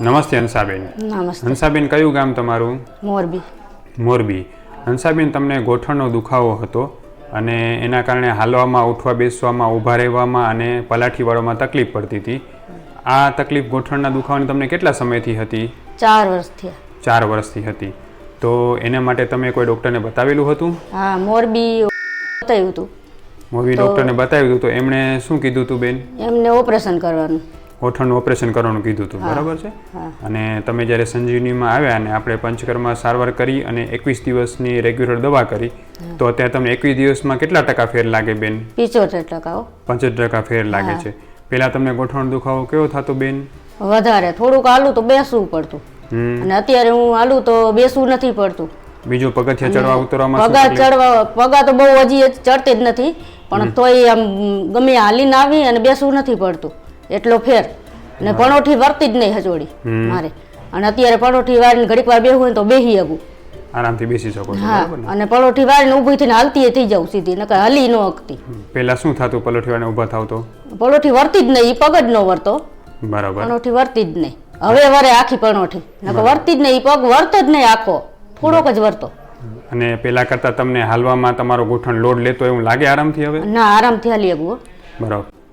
નમસ્તે હંસાબેન નમસ્તે. હંસાબેન કયું ગામ તમારું? મોરબી. મોરબી. હંસાબેન તમને ગોઠણનો દુખાવો હતો અને એના કારણે હાલવામાં ઉઠવા બેસવામાં ઊભા રહેવામાં અને પલાઠી વાળવામાં તકલીફ પડતી હતી. આ તકલીફ ગોઠણના દુખાવાની તમને કેટલા સમયથી હતી? ચાર વર્ષ ચાર વર્ષથી હતી. તો એના માટે તમે કોઈ ડૉક્ટરને બતાવેલું હતું? હા મોરબી બતાવ્યું હતું. મોરબી ડૉક્ટરને બતાવ્યું હતું. તો એમણે શું કીધું હતું બેન? એમને ઓપરેશન કરવાનું. ગોઠણનું ઓપરેશન કરવાનું કીધું હતું બરાબર છે? અને તમે જ્યારે સંજીવનીમાં આવ્યા અને આપણે પંચકર્મા સારવાર કરી અને એકવીસ દિવસની રેગ્યુલર દવા કરી તો અત્યારે તમને એકવીસ દિવસમાં કેટલા ટકા ફેર લાગે બેન? પિચોતેર ટકા. પંચોતેર ટકા ફેર લાગે છે. પહેલા તમને ગોઠણ દુખાવો કેવો થતો બેન? વધારે. થોડુંક હાલું તો બેસવું પડતું. અને અત્યારે હું હાલું તો બેસવું નથી પડતું. બીજું પગથિયા ચડવા ઉતરવામાં પગા ચડવા પગા તો બહુ હજી ચડતી જ નથી પણ તોય આમ ગમે હાલીને આવી અને બેસવું નથી પડતું. એટલો ફેર. ને પણોઠી વર્તી જ નહીં હજોડી મારે. અને અત્યારે પણોઠી વાળીને ઘડીક વાર બેહું હોય તો બેહી આગું આરામથી બેસી શકો છો હા અને પલોઠી વાળીને ઊભી થઈને હાલતી થઈ જાઉં સીધી નકર હલી ન હકતી. પહેલા શું થતું પલોઠીવાને ઊભા થાવ તો? પલોઠી વર્તી જ નહીં પગ જ ન વર્તો. બરાબર. પરોઠી વર્તી જ નહીં. હવે વરે આખી પરોઠી નકર વર્તી જ નહીં પગ વર્તો જ નહીં આખો. થોડોક જ વર્તો. અને પેલા કરતા તમને હાલવામાં તમારો ગોઠણ લોડ લેતો એવું લાગે આરામથી હવે? ના આરામથી હાલી હો. બરાબર.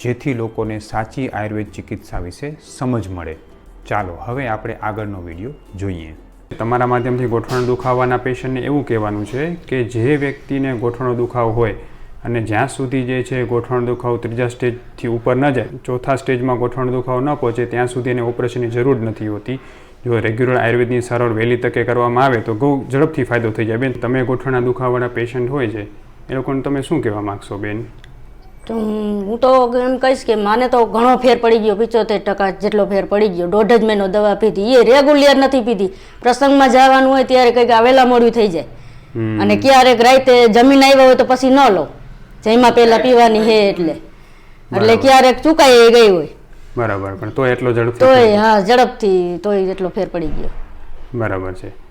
જેથી લોકોને સાચી આયુર્વેદ ચિકિત્સા વિશે સમજ મળે. ચાલો, હવે આપણે આગળનો વીડિયો જોઈએ. તમારા માધ્યમથી ગોઠણ દુખાવાના પેશન્ટને એવું કહેવાનું છે કે જે વ્યક્તિને ગોઠણો દુખાવો હોય અને જ્યાં સુધી જે છે ગોઠણ દુખાવો ત્રીજા સ્ટેજથી ઉપર ન જાય, ચોથા સ્ટેજમાં ગોઠણ દુખાવો ન પહોંચે, ત્યાં સુધી એને ઓપરેશનની જરૂર નથી હોતી. જો રેગ્યુલર આયુર્વેદની સારવાર વહેલી તકે કરવામાં આવે તો બહુ ઝડપથી ફાયદો થઈ જાય. બેન, તમે ગોઠણના દુખાવાના પેશન્ટ હોય છે. એ લોકોને તમે શું કહેવા માગશો, બેન? તો હું તો એમ કહીશ કે માને તો ઘણો ફેર પડી ગયો પિચોતેર ટકા જેટલો ફેર પડી ગયો. દોઢ જ મહિનો દવા પીધી. એ રેગ્યુલર નથી પીધી. પ્રસંગમાં જવાનું હોય ત્યારે કંઈક આવેલા મોડું થઈ જાય. અને ક્યારેક રાતે જમીન આવ્યા હોય તો પછી ન લો. જેમાં પહેલા પીવાની હે એટલે. એટલે. ક્યારેક ચૂકાઈ ગઈ હોય. બરાબર. પણ તો એટલો ઝડપ તોય હા ઝડપથી તોય એટલો ફેર પડી ગયો. બરાબર છે.